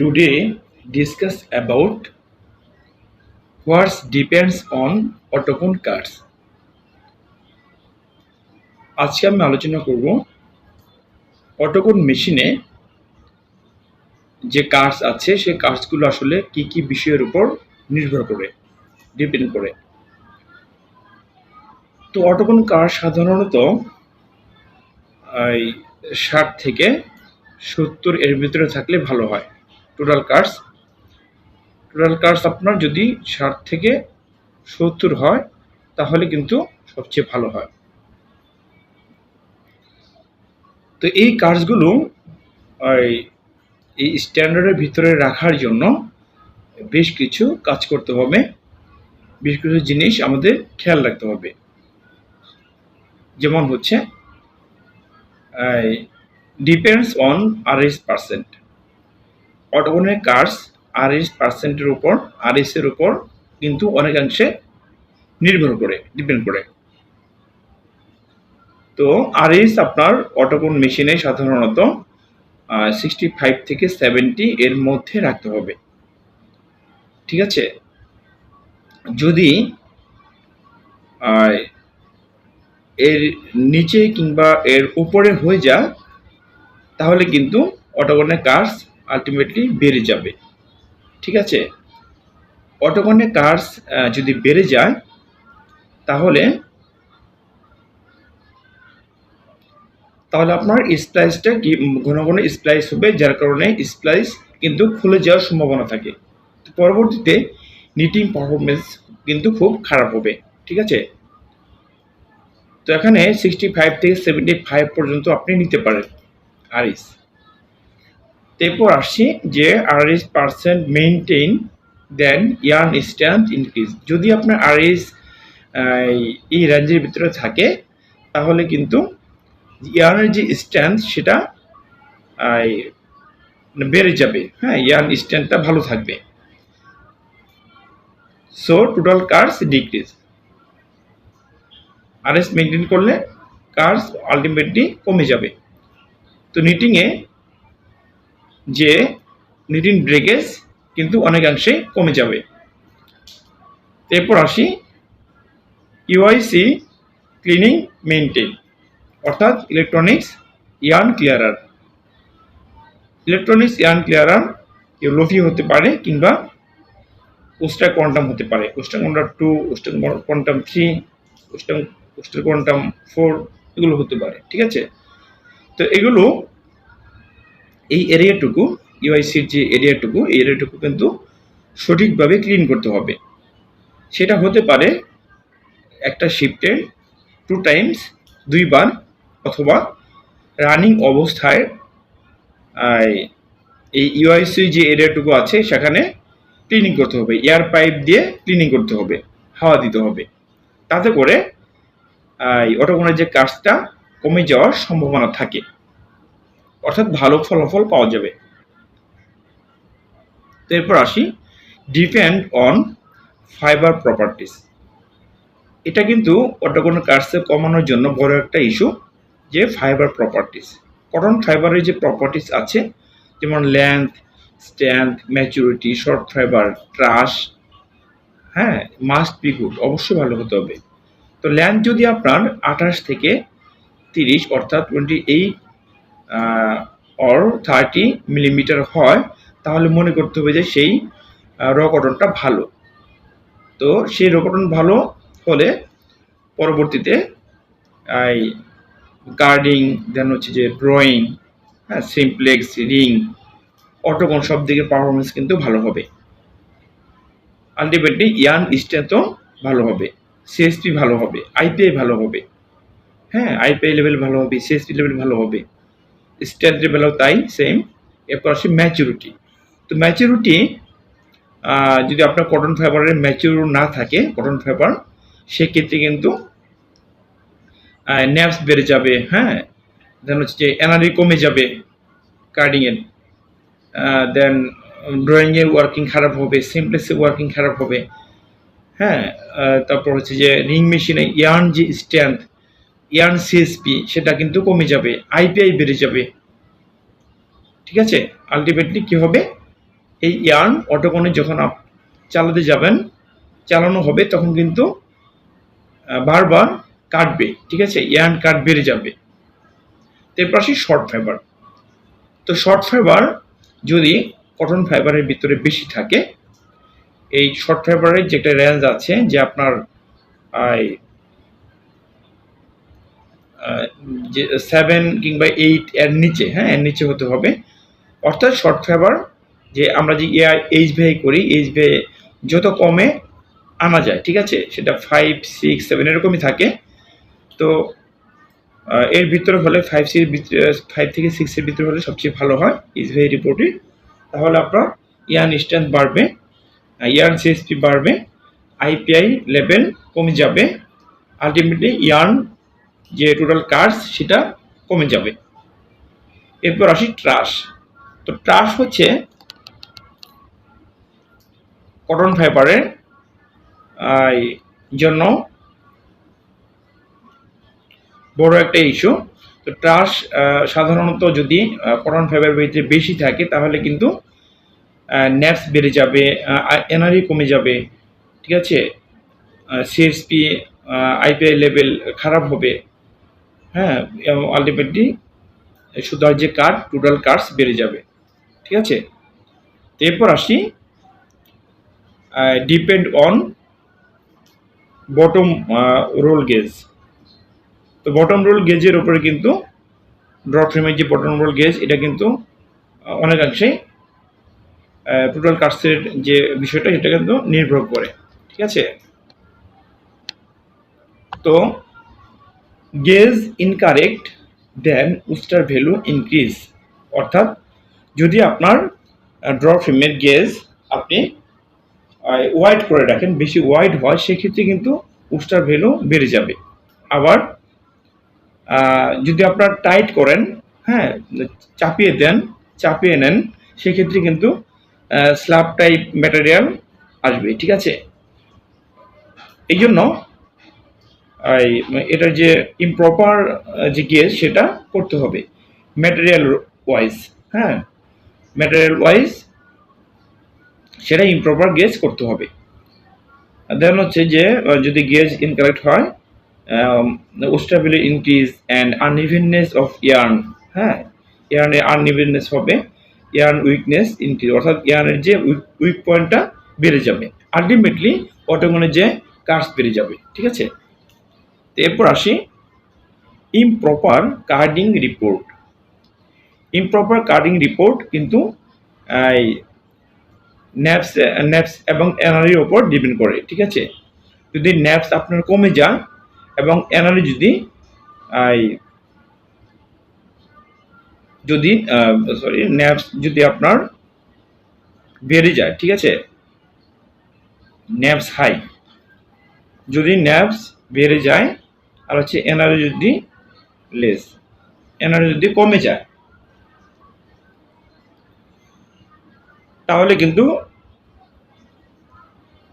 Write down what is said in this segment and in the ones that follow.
Today discuss about what depends on autocon cards. আজকে আমি আলোচনা করব অটোকোন মেশিনে যে কার্ডস আছে, সেই কার্ডসগুলো আসলে কি কি বিষয়ের উপর নির্ভর করে ডিপেন্ড করে তো অটোকোন কার্ড সাধারণত ষাট থেকে সত্তর এর ভিতরে থাকলে ভালো হয় টোটাল কার্ডস। টোটাল কার্ডস আপনার যদি ষাট থেকে সত্তর হয়, তাহলে কিন্তু সবচেয়ে ভালো হয়। তো এই কার্ডসগুলো এই স্ট্যান্ডার্ডের ভিতরে রাখার জন্য বেশ কিছু কাজ করতে হবে। বেশ কিছু জিনিস আমাদের খেয়াল রাখতে হবে। যেমন হচ্ছে depends on R S percent অটোকনের কার্স আর এস পার্সেন্টের উপর আর এর উপর কিন্তু অনেকাংশে নির্ভর করে ডিপেন্ড করে। তো আর এস আপনার অটোকন মেশিনে সাধারণত সিক্সটি ফাইভ থেকে সেভেন্টি এর মধ্যে রাখতে হবে। ঠিক আছে? যদি এর নিচে কিংবা এর উপরে হয়ে যায়, তাহলে কিন্তু অটোকনের কার্স আলটিমেটলি বেড়ে যাবে। ঠিক আছে? অটোকনের কার্স যদি বেড়ে যায়, তাহলে তাহলে আপনার স্প্লাইসটা কি ঘন ঘন স্প্লাইস হবে, যার কারণে স্প্লাইস কিন্তু খুলে যাওয়ার সম্ভাবনা থাকে। পরবর্তীতে নিটিং পারফরমেন্স কিন্তু খুব খারাপ হবে। ঠিক আছে? তো এখানে সিক্সটি ফাইভ থেকে সেভেন্টি ফাইভ পর্যন্ত আপনি নিতে পারেন। আরিস। এরপর আসছি যে R S percent maintain then yarn stand increase যদি আপনার আরএস এই রেঞ্জের ভিতরে থাকে, তাহলে কিন্তু ইয়ানের যে স্ট্যান্ড সেটা মানে বেড়ে যাবে। হ্যাঁ ইয়ান স্ট্যান্ডটা ভালো থাকবে। So total curse decrease R S maintain করলে কার্স আলটিমেটলি কমে যাবে। তো নিটিংয়ে যে নিটিং ব্রেকেজ কিন্তু অনেকাংশে কমে যাবে। এরপর আসি U I C cleaning maintain অর্থাৎ electronics yarn clearer. Electronics yarn clearer Loepfe হতে পারে কিংবা ওস্টা কোয়ান্টাম হতে পারে। Uster quantum two Uster quantum three Uster Uster quantum four, এগুলো হতে পারে, ঠিক আছে? তো এগুলো এই এরিয়াটুকু ইউআইসির যে এরিয়াটুকু এই এরিয়াটুকু কিন্তু সঠিকভাবে ক্লিন করতে হবে। সেটা হতে পারে একটা শিফটে টু টাইমস দুইবার অথবা রানিং অবস্থায় এই ইউআইসি যে এরিয়াটুকু আছে, সেখানে ক্লিনিং করতে হবে। এয়ার পাইপ দিয়ে ক্লিনিং করতে হবে, হাওয়া দিতে হবে। তাতে করে অটোকোনের যে কাজটা কমে যাওয়ার সম্ভাবনা থাকে। অর্থাৎ ভালো ফলাফল পাওয়া যাবে। তো এরপর আসি ডিপেন্ড অন ফাইবার প্রপার্টিস এটা কিন্তু অটোকোনো কার্সে কমানোর জন্য বড় একটা ইস্যু যে ফাইবার প্রপার্টিস কটন ফাইবারের যে প্রপার্টিস আছে, যেমন length stand maturity short fibre trash হ্যাঁ মাস্ট বি গুড অবশ্যই ভালো হতে হবে। তো ল্যান্থ যদি আপনার আঠাশ থেকে তিরিশ, অর্থাৎ twenty eight or thirty millimetre হয়, তাহলে মনে করতে হবে যে সেই র কটনটা ভালো। তো সেই র কটন ভালো হলে পরবর্তীতে এই গার্ডিং দেন হচ্ছে যে ড্রয়িং হ্যাঁ সিমপ্লেক্স রিং অটোকন সব দিকে পারফরমেন্স কিন্তু ভালো হবে। আলটিমেটলি ইয়ান স্ট্রেংথও ভালো হবে সিএসপি ভালো হবে আইপিআই ভালো হবে হ্যাঁ আইপিআই লেভেল ভালো হবে সিএসপি লেভেল ভালো হবে। স্ট্যান্ড লেভেলও তাই সেম এরপর আসে ম্যাচুরিটি তো ম্যাচুরিটি যদি আপনার কটন ফাইবারের ম্যাচিউর না থাকে কটন ফাইবার সেক্ষেত্রে কিন্তু ন্যাপস বেড়ে যাবে হ্যাঁ? দেন হচ্ছে যে এনার্জি কমে যাবে কার্ডিংয়ের দেন ড্রয়িংয়ের ওয়ার্কিং খারাপ হবে সিমপ্লেক্সের ওয়ার্কিং খারাপ হবে। হ্যাঁ? তারপর হচ্ছে যে রিং মেশিনে ইয়ার্ন যে স্ট্যান্ড ইয়ার্ন সিএসপি সেটা কিন্তু কমে যাবে আইপিআই বেড়ে যাবে। ঠিক আছে? আলটিমেটলি কি হবে? এই ইয়ার্ন অটোকনে যখন আপ চালাতে যাবেন, চালানো হবে, তখন কিন্তু বারবার কাটবে। ঠিক আছে? ইয়ার্ন কাট বেড়ে যাবে। এরপর আসি শর্ট ফাইবার তো শর্ট ফাইবার যদি কটন ফাইবারের ভিতরে বেশি থাকে, এই শর্ট ফাইবারের যেটা রেঞ্জ আছে, যে আপনার যে সেভেন কিংবা এইট এর নিচে হ্যাঁ এর নিচে হতে হবে। অর্থাৎ শর্ট ফাইবার যে আমরা যে এআই এইচ ভাই করি এইচ ভাই যত কমে আনা যায়, ঠিক আছে? সেটা ফাইভ সিক্স সেভেন এরকমই থাকে। তো এর ভিতরে হলে ফাইভ সির ভিতরে ফাইভ থেকে সিক্সের ভিতরে হলে সবচেয়ে ভালো হয় ইজ ভেরি রিপোর্টে তাহলে আপনার ইয়ান স্ট্রেন্থ বাড়বে ইয়ার্ন সিএসপি বাড়বে আইপিআই লেভেল কমে যাবে। আলটিমেটলি ইয়ার্ন যে টোটাল কার্স সেটা কমে যাবে। এরপর আসি ট্রাশ তো ট্রাশ হচ্ছে কটন ফাইবারের জন্য বড় একটা ইস্যু তো ট্রাশ সাধারণত যদি কটন ফাইবার ভিতরে বেশি থাকে, তাহলে কিন্তু ন্যাপস বেড়ে যাবে এনআরই কমে যাবে। ঠিক আছে? সিএসপি আইপিআই লেভেল খারাপ হবে। হ্যাঁ এবং আলটিমেটলি সুতার যে কার্ড টোটাল কার্ডস বেড়ে যাবে। ঠিক আছে? এরপর আসি depend on bottom roll gauge তো বটম রোল গেজের ওপরে কিন্তু ড্রপ ফ্রেমের যে বটম রোল গেজ এটা কিন্তু অনেকাংশেই টোটাল কার্সের যে বিষয়টা, সেটা কিন্তু নির্ভর করে। ঠিক আছে? তো gauge incorrect then Uster value increase. অর্থাৎ যদি আপনার ড্র ফ্রেমের গেজ আপনি ওয়াইড করে রাখেন, বেশি ওয়াইড হয়, সেক্ষেত্রে কিন্তু উস্টার ভ্যালু বেড়ে যাবে। আবার যদি আপনার টাইট করেন হ্যাঁ চাপিয়ে দেন, চাপিয়ে নেন, সেক্ষেত্রে কিন্তু স্ল্যাব টাইপ ম্যাটেরিয়াল আসবে, ঠিক আছে? এই জন্য এটার যে ইমপ্রপার যে গেজ সেটা করতে হবে। ম্যাটেরিয়াল ওয়াইজ হ্যাঁ? ম্যাটেরিয়াল ওয়াইজ সেটা ইমপ্রপার গেজ করতে হবে। দেন হচ্ছে যে যদি গেজ ইনকারেক্ট হয় ওস্টাবিলি increase and unevenness of yarn হ্যাঁ? ইয়ার্নের আনইভেননেস হবে ইয়ার্ন উইকনেস ইনক্রিজ অর্থাৎ ইয়ার্নের যে উইক পয়েন্টটা বেড়ে যাবে। আলটিমেটলি অটোগনের যে কার্স বেড়ে যাবে, ঠিক আছে? এরপর আসি improper carding report improper carding report কিন্তু ন্যাপস ন্যাপস এবং এনআরির ওপর ডিপেন্ড করে, ঠিক আছে? যদি ন্যাপস আপনার কমে যায় এবং এনআরই যদি যদি সরি ন্যাপস যদি আপনার বেড়ে যায়, ঠিক আছে? ন্যাপস হাই যদি ন্যাপস বেড়ে যায় আর হচ্ছে এনআরই যদি লেস এনআরই যদি কমে যায়, তাহলে কিন্তু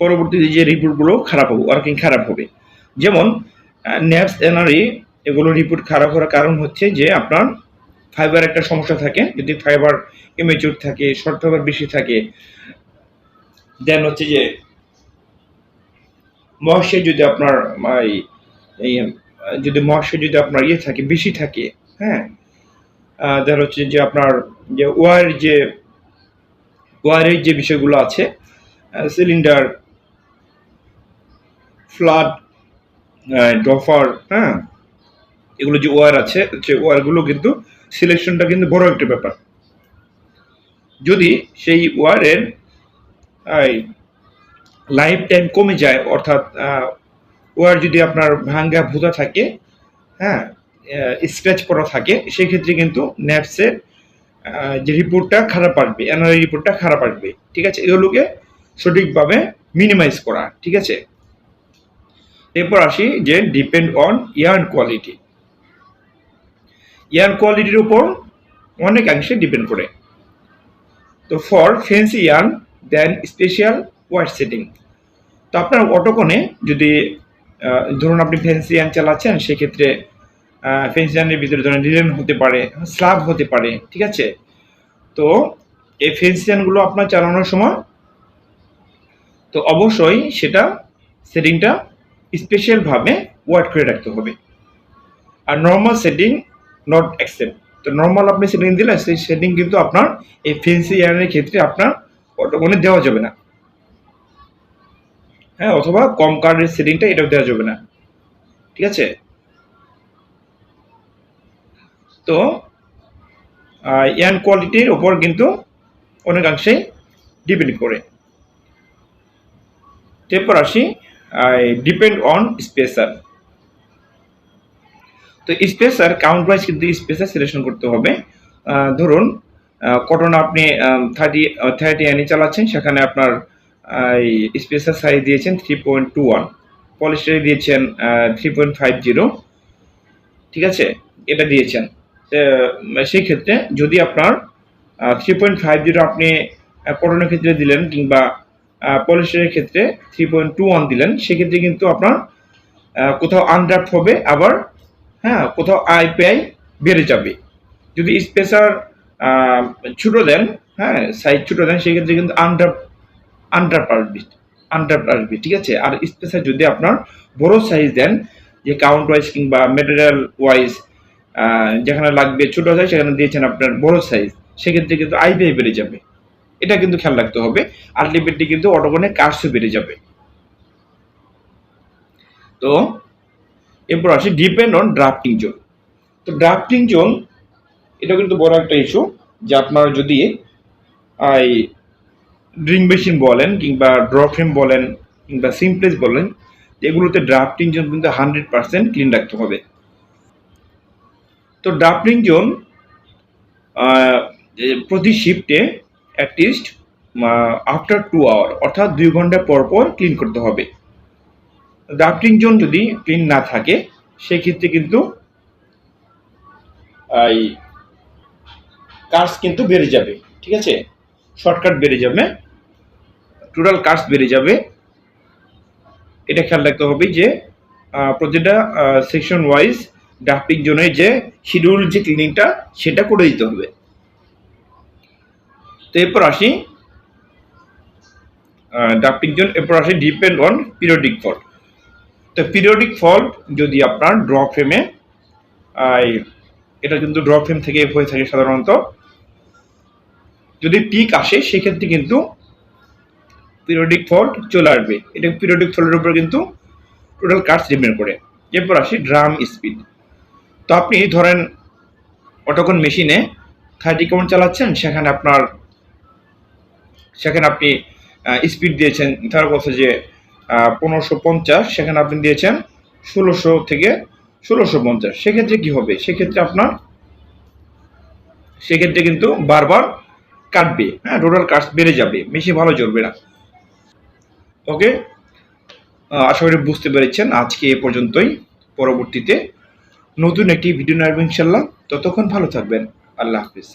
পরবর্তীতে যে রিপোর্টগুলো খারাপ হবে ওয়ার্কিং খারাপ হবে। যেমন ন্যাপস এনআরই এগুলো রিপোর্ট খারাপ হওয়ার কারণ হচ্ছে যে আপনার ফাইবার একটা সমস্যা থাকে, যদি ফাইবার ইমেচুর থাকে শর্ট ফাইবার বেশি থাকে দেন হচ্ছে যে মহাশয় যদি আপনার যদি মহাশয় যদি আপনার ইয়ে থাকে, বেশি থাকে হ্যাঁ? দেন হচ্ছে যে আপনার যে ওয়ার যে, ওয়ারের যে বিষয়গুলো আছে সিলিন্ডার ফ্লাড ডফার হ্যাঁ? এগুলো যে ওয়ার আছে যে ওয়ারগুলো কিন্তু সিলেকশনটা কিন্তু বড় একটা ব্যাপার। যদি সেই ওয়ারের লাইফ টাইম কমে যায়, অর্থাৎ ওয়ার যদি আপনার ভাঙ্গা ভুতা থাকে হ্যাঁ স্ক্র্যাচ করা থাকে, সেক্ষেত্রে কিন্তু ন্যাপসের যে রিপোর্টটা খারাপ আসবে এনআরআই রিপোর্টটা খারাপ আসবে, ঠিক আছে? এগুলোকে সঠিকভাবে মিনিমাইজ করা, ঠিক আছে? এরপর আসি যে depend on yarn quality yarn কোয়ালিটির উপর অনেকাংশে ডিপেন্ড করে। তো for fancy yarn then special weight setting তো আপনার অটোকনে যদি ধরুন আপনি ফেন্সি ইয়ার্ন চালাচ্ছেন, সেক্ষেত্রে ফেন্সি ইয়ার্নের ভিতরে ধরুন রিলেন হতে পারে, স্লাব হতে পারে, ঠিক আছে? তো এই ফেন্সিয়ানগুলো আপনার চালানোর সময়, তো অবশ্যই সেটা সেটিংটা স্পেশালভাবে ওয়ার্ড করে রাখতে হবে। আর নর্মাল সেটিং নট অ্যাকসেপ্ট তো নর্মাল আপনি সেটিং দিলে সেই সেটিং কিন্তু আপনার এই ফেন্সি ইয়ারের ক্ষেত্রে আপনার অটোকনে দেওয়া যাবে না। হ্যাঁ অথবা কম কার্ডের সেটিংটা এটাও দেওয়া যাবে না। ঠিক আছে? তো ইয়ান কোয়ালিটির ওপর কিন্তু অনেকাংশেই ডিপেন্ড করে। এরপর আসি ডিপেন্ড অন স্পেসার তো স্পেসার কাউন্ট ওয়াইজ কিন্তু স্পেসার সিলেকশন করতে হবে। ধরুন কটন আপনি থার্টি থার্টি এনি চালাচ্ছেন, সেখানে আপনার স্পেসার সাইজ দিয়েছেন থ্রি পয়েন্ট টু ওয়ান পলিস্টারে দিয়েছেন থ্রি পয়েন্ট ফাইভ জিরো ঠিক আছে? এটা দিয়েছেন। সেই ক্ষেত্রে যদি আপনার থ্রি পয়েন্ট ফাইভ জিরো আপনি কটনের ক্ষেত্রে দিলেন কিংবা পলিস্টারের ক্ষেত্রে থ্রি পয়েন্ট টু ওয়ান দিলেন, সেক্ষেত্রে কিন্তু আপনার কোথাও আনড্রাফট হবে, আবার হ্যাঁ কোথাও আইপিআই বেড়ে যাবে। যদি স্পেসার ছোট দেন হ্যাঁ সাইজ ছোট দেন, সেক্ষেত্রে কিন্তু আন্ডার আন্ডার আসবে আন্ডার আসবে ঠিক আছে? আর স্পেসার যদি আপনার বড় সাইজ দেন, যে কাউন্ট ওয়াইজ কিংবা মেটেরিয়াল ওয়াইজ যেখানে লাগবে ছোট সাইজ সেখানে দিয়েছেন আপনার বড় সাইজ সেক্ষেত্রে কিন্তু আইপিআই বেড়ে যাবে। এটা কিন্তু খেয়াল রাখতে হবে। আলটিমেটলি কিন্তু অটোকনে কার্সও বেড়ে যাবে। তো, এরপর আসি ডিপেন্ড অন ড্রাফটিং জোন তো ড্রাফটিং জোন এটা কিন্তু বড় একটা ইস্যু যে আপনারা যদি এই ড্রিং মেশিন বলেন কিংবা ড্র ফ্রেম বলেন কিংবা সিমপ্লেস বলেন, এগুলোতে ড্রাফটিং জোন কিন্তু হান্ড্রেড পার্সেন্ট ক্লিন রাখতে হবে। তো ড্রাফটিং জোন প্রতি শিফটে অ্যাটলিস্ট আফটার টু আওয়ার অর্থাৎ দুই ঘণ্টা পর পর ক্লিন করতে হবে। ড্রাফটিং জোন যদি ক্লিন না থাকে, সেক্ষেত্রে কিন্তু এই কার্স কিন্তু বেড়ে যাবে, ঠিক আছে? শর্টকাট বেড়ে যাবে, টোটাল কাস্ট বেড়ে যাবে। এটা খেয়াল রাখতে হবে যে প্রতিটা সেকশন ওয়াইজ ড্রাফটিং জোনের যে শিডিউল যে ক্লিনিংটা সেটা করে দিতে হবে। তো এরপর আসি ড্রাফটিং জোন এরপর আসি ডিপেন্ড অন পিরিয়ডিক ফল্ট তো পিরিয়ডিক ফল্ট যদি আপনার ড্র ফ্রেমে এটা কিন্তু ড্র ফ্রেম থেকে হয়ে থাকে সাধারণত। যদি পিক আসে, সেক্ষেত্রে কিন্তু পিরিয়ডিক ফল্ট চলে আসবে। এটা পিরিয়ডিক ফল্টের উপর কিন্তু টোটাল কার্স ডিপেন্ড করে। এরপর আসি ড্রাম স্পিড তো আপনি ধরেন অটোকন মেশিনে থার্টি কাউন্ট চালাচ্ছেন, সেখানে আপনার, সেখানে আপনি স্পিড দিয়েছেন। ধর কথা যে পনেরোশো পঞ্চাশ, সেখানে আপনি দিয়েছেন ষোলোশো থেকে ষোলোশো পঞ্চাশ। সেক্ষেত্রে কী হবে? সেক্ষেত্রে আপনার, সেক্ষেত্রে কিন্তু বারবার কাটবে হ্যাঁ টোটাল কাজ বেড়ে যাবে বেশি ভালো চলবে না। ওকে? আশা করি বুঝতে পেরেছেন। আজকে এ পর্যন্তই। পরবর্তীতে নতুন একটি ভিডিও নেবেন ইনশাল্লাহ। ততক্ষণ ভালো থাকবেন। আল্লাহ হাফিজ।